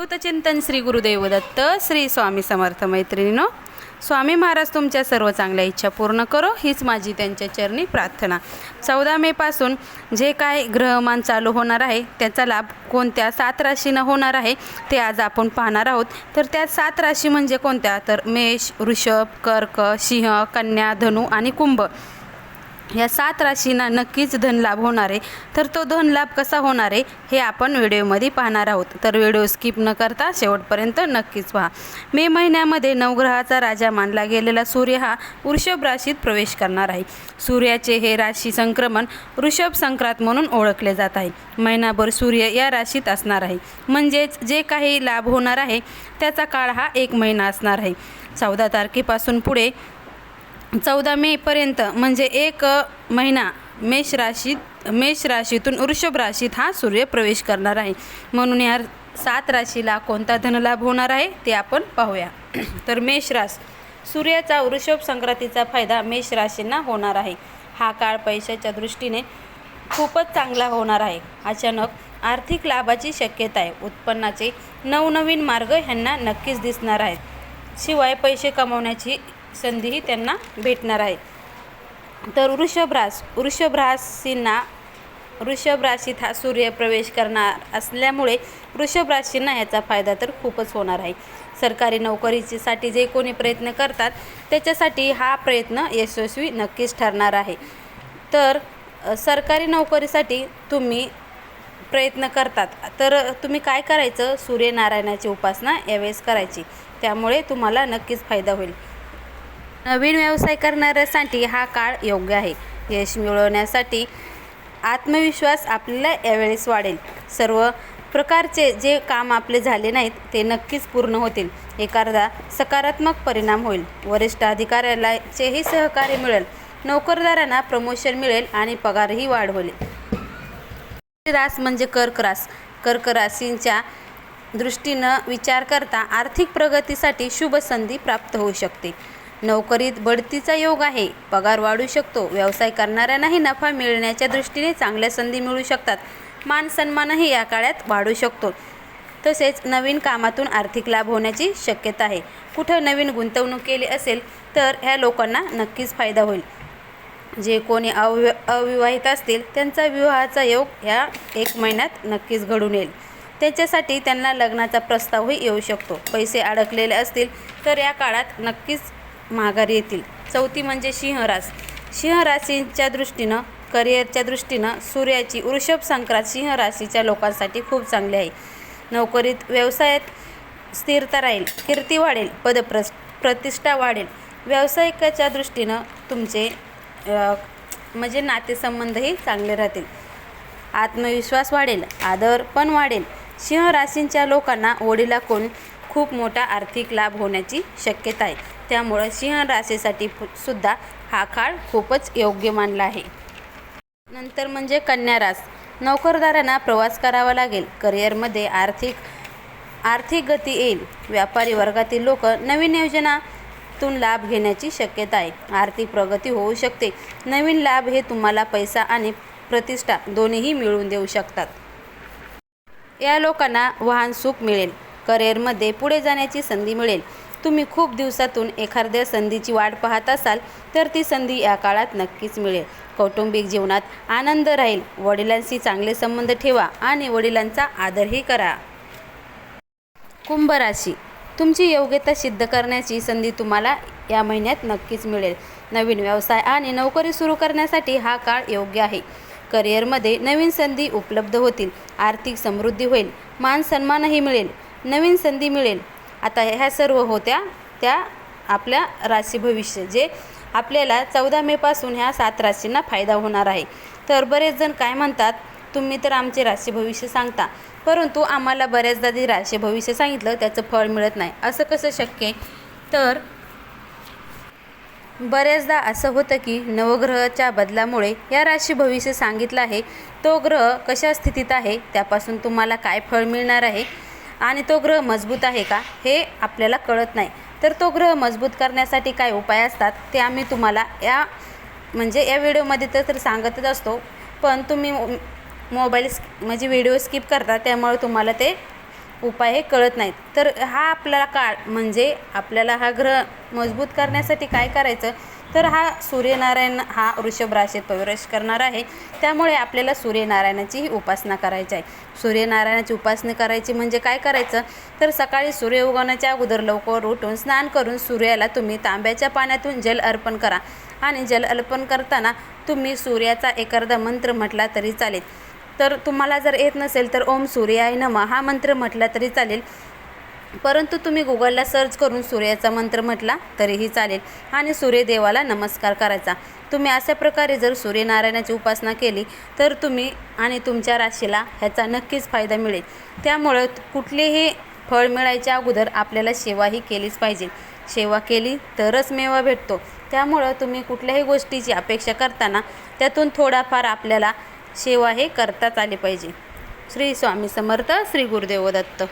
चिंतन श्री गुरुदेव दत्त श्री स्वामी समर्थ मैत्रिणीनो. स्वामी महाराज तुमच्या सर्व चांगल्या इच्छा पूर्ण करो हीच माझी त्यांच्या चरणी प्रार्थना. चौदा मेपासून जे काय ग्रहमान चालू होणार आहे त्याचा लाभ कोणत्या सात राशीनं होणार आहे ते आज आपण पाहणार आहोत. तर त्या सात राशी म्हणजे कोणत्या? तर मेष वृषभ कर्क सिंह कन्या धनु आणि कुंभ. या सात राशींना नक्कीच धनलाभ होणार आहे. तर तो धनलाभ कसा होणार आहे हे आपण व्हिडिओमध्ये पाहणार आहोत. तर व्हिडिओ स्किप न करता शेवटपर्यंत नक्कीच पहा. मे महिन्यामध्ये नवग्रहाचा राजा मानला गेलेला सूर्य हा वृषभ राशीत प्रवेश करणार आहे. सूर्याचे हे राशी संक्रमण वृषभ संक्रांत म्हणून ओळखले जात आहे. महिनाभर सूर्य या राशीत असणार आहे. म्हणजेच जे काही लाभ होणार आहे त्याचा काळ हा एक महिना असणार आहे. चौदा तारखेपासून पुढे चौदा मेपर्यंत म्हणजे एक महिना मेष राशीत मेष राशीतून वृषभ राशीत हा सूर्य प्रवेश करणार आहे. म्हणून या सात राशीला कोणता धनलाभ होणार आहे ते आपण पाहूया. तर मेष रास सूर्याचा वृषभ संक्रांतीचा फायदा मेष राशींना होणार आहे. हा काळ पैशाच्या दृष्टीने खूपच चांगला होणार आहे. अचानक आर्थिक लाभाची शक्यता आहे. उत्पन्नाचे नवनवीन मार्ग ह्यांना नक्कीच दिसणार आहेत. शिवाय पैसे कमवण्याची संधीही त्यांना भेटणार आहे तर वृषभ रास वृषभ राशीत हा सूर्य प्रवेश करणार असल्यामुळे वृषभ राशींना याचा फायदा तर खूपच होणार आहे. सरकारी नोकरीसाठी जे कोणी प्रयत्न करतात त्याच्यासाठी हा प्रयत्न यशस्वी नक्कीच ठरणार आहे. तर सरकारी नोकरीसाठी तुम्ही प्रयत्न करतात. तर तुम्ही काय करायचं? सूर्यनारायणाची उपासना यावेळेस करायची. त्यामुळे तुम्हाला नक्कीच फायदा होईल. नवीन व्यवसाय करणाऱ्यासाठी हा काळ योग्य आहे. यश मिळवण्यासाठी आत्मविश्वास आपल्याला यावेळेस वाढेल. सर्व प्रकारचे जे काम आपले झाले नाहीत ते नक्कीच पूर्ण होतील. एखादा सकारात्मक परिणाम होईल. वरिष्ठ अधिकाऱ्यालाचेही सहकार्य मिळेल. नोकरदारांना प्रमोशन मिळेल आणि पगारही वाढ होईल रास म्हणजे कर्क रास. कर्क राशींच्या दृष्टीनं विचार करता आर्थिक प्रगतीसाठी शुभ संधी प्राप्त होऊ शकते. नोकरीत बढतीचा योग आहे. पगार वाढू शकतो. व्यवसाय करणाऱ्यांनाही नफा मिळण्याच्या दृष्टीने चांगल्या संधी मिळू शकतात. मान सन्मानही या काळात वाढू शकतो. तसेच नवीन कामातून आर्थिक लाभ होण्याची शक्यता आहे. कुठं नवीन गुंतवणूक केली असेल तर ह्या लोकांना नक्कीच फायदा होईल. जे कोणी अवि अविवाहित असतील त्यांचा विवाहाचा योग ह्या एक महिन्यात नक्कीच घडून येईल. त्याच्यासाठी त्यांना लग्नाचा प्रस्तावही येऊ शकतो. पैसे अडकलेले असतील तर या काळात नक्कीच माघारी येतील. चौथी म्हणजे सिंह रास सिंह दृष्टीनं करिअरच्या दृष्टीनं सूर्याची वृषभ संक्रांत सिंह राशीच्या लोकांसाठी खूप चांगली आहे. नोकरीत व्यवसायात स्थिरता राहील कीर्ती वाढेल पदप्र प्रतिष्ठा वाढेल. व्यावसायिकाच्या दृष्टीनं तुमचे म्हणजे नातेसंबंधही चांगले राहतील. आत्मविश्वास वाढेल आदर पण वाढेल. सिंह राशींच्या लोकांना वडिलाकडून खूप मोठा आर्थिक लाभ होण्याची शक्यता आहे. त्यामुळं सिंह राशीसाठी सुद्धा हा काळ खूपच योग्य मानला आहे. नंतर म्हणजे कन्या रास. नोकरदारांना प्रवास करावा लागेल. करिअरमध्ये आर्थिक आर्थिक गती येईल. व्यापारी वर्गातील लोक नवीन योजनातून लाभ घेण्याची शक्यता आहे. आर्थिक प्रगती होऊ शकते. नवीन लाभ हे तुम्हाला पैसा आणि प्रतिष्ठा दोन्हीही मिळवून देऊ शकतात. या लोकांना वाहन सुख मिळेल. करिअरमध्ये पुढे जाण्याची संधी मिळेल. तुम्ही खूप दिवसातून एखाद्या संधीची वाट पाहत असाल तर ती संधी या काळात नक्कीच मिळेल. कौटुंबिक जीवनात आनंद राहील. वडिलांशी चांगले संबंध ठेवा आणि वडिलांचा आदरही करा. कुंभ राशी. तुमची योग्यता सिद्ध करण्याची संधी तुम्हाला या महिन्यात नक्कीच मिळेल. नवीन व्यवसाय आणि नोकरी सुरू करण्यासाठी हा काळ योग्य आहे. करिअरमध्ये नवीन संधी उपलब्ध होतील. आर्थिक समृद्धी होईल. मान सन्मानही मिळेल. नवीन संधी मिळेल. आता ह्या सर्व होत्या त्या आपल्या राशी भविष्य जे आपल्याला चौदा मेपासून ह्या सात राशींना फायदा होणार आहे. तर बरेच जण काय म्हणतात तुम्ही तर आमचे राशी भविष्य सांगता. परंतु आम्हाला बऱ्याचदा जे राशी भविष्य सांगितलं त्याचं फळ मिळत नाही. असं कसं शक्य तर बऱ्याचदा असं होतं की नवग्रहाच्या बदलामुळे या राशी भविष्य सांगितलं आहे. तो ग्रह कशा स्थितीत आहे? त्यापासून तुम्हाला काय फळ मिळणार आहे? आणि तो ग्रह मजबूत आहे का हे आपल्याला कळत नाही. तर तो ग्रह मजबूत करण्यासाठी काय उपाय असतात ते आम्ही तुम्हाला या म्हणजे या व्हिडिओमध्ये तर तर सांगतच असतो. पण तुम्ही मोबाईल म्हणजे व्हिडिओ स्किप करता त्यामुळे तुम्हाला ते उपाय हे कळत नाहीत. तर हा आपल्याला काळ म्हणजे आपल्याला हा ग्रह मजबूत करण्यासाठी काय करायचं? तर हा सूर्यनारायण हा वृषभ राशीत प्रवेश करणार आहे. त्यामुळे आपल्याला सूर्यनारायणाचीही उपासना करायची आहे. सूर्यनारायणाची उपासना करायची म्हणजे काय करायचं? तर सकाळी सूर्य उगवण्याच्या अगोदर लवकर उठून स्नान करून सूर्याला तुम्ही तांब्याच्या पाण्यातून जल अर्पण करा. आणि जल अर्पण करताना तुम्ही सूर्याचा एखादा मंत्र म्हटला तरी चालेल. तर तुम्हाला जर येत नसेल तर ओम सूर्याय नम हा मंत्र म्हटला तरी चालेल. परंतु तुम्ही गुगलला सर्च करून सूर्याचा मंत्र म्हटला तरीही चालेल. आणि सूर्यदेवाला नमस्कार करायचा. तुम्ही अशा प्रकारे जर सूर्यनारायणाची उपासना केली तर तुम्ही आणि तुमच्या राशीला ह्याचा नक्कीच फायदा मिळेल. त्यामुळं कुठलेही फळ मिळायच्या अगोदर आपल्याला सेवा ही केलीच पाहिजे. सेवा केली तरच मेवा भेटतो. त्यामुळं तुम्ही कुठल्याही गोष्टीची अपेक्षा करताना त्यातून थोडाफार आपल्याला सेवा हे करताच आली पाहिजे. श्री स्वामी समर्थ श्री गुरुदेव दत्त.